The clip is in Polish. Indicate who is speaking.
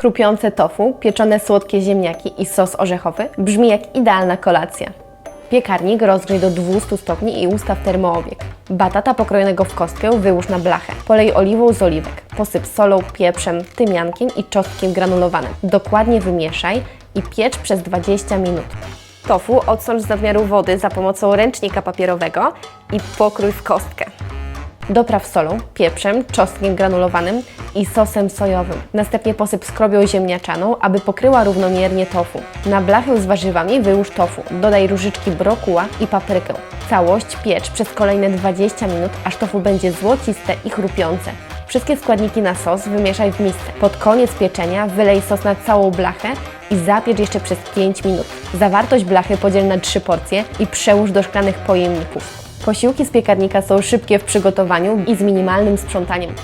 Speaker 1: Krupiące tofu, pieczone słodkie ziemniaki i sos orzechowy brzmi jak idealna kolacja. Piekarnik rozgrzej do 200 stopni i ustaw termoobieg. Batata pokrojonego w kostkę wyłóż na blachę. Polej oliwą z oliwek. Posyp solą, pieprzem, tymiankiem i czosnkiem granulowanym. Dokładnie wymieszaj i piecz przez 20 minut. Tofu odsącz z nadmiaru wody za pomocą ręcznika papierowego i pokrój w kostkę. Dopraw solą, pieprzem, czosnkiem granulowanym i sosem sojowym. Następnie posyp skrobią ziemniaczaną, aby pokryła równomiernie tofu. Na blachę z warzywami wyłóż tofu. Dodaj różyczki brokuła i paprykę. Całość piecz przez kolejne 20 minut, aż tofu będzie złociste i chrupiące. Wszystkie składniki na sos wymieszaj w misce. Pod koniec pieczenia wylej sos na całą blachę i zapiecz jeszcze przez 5 minut. Zawartość blachy podziel na 3 porcje i przełóż do szklanych pojemników. Posiłki z piekarnika są szybkie w przygotowaniu i z minimalnym sprzątaniem.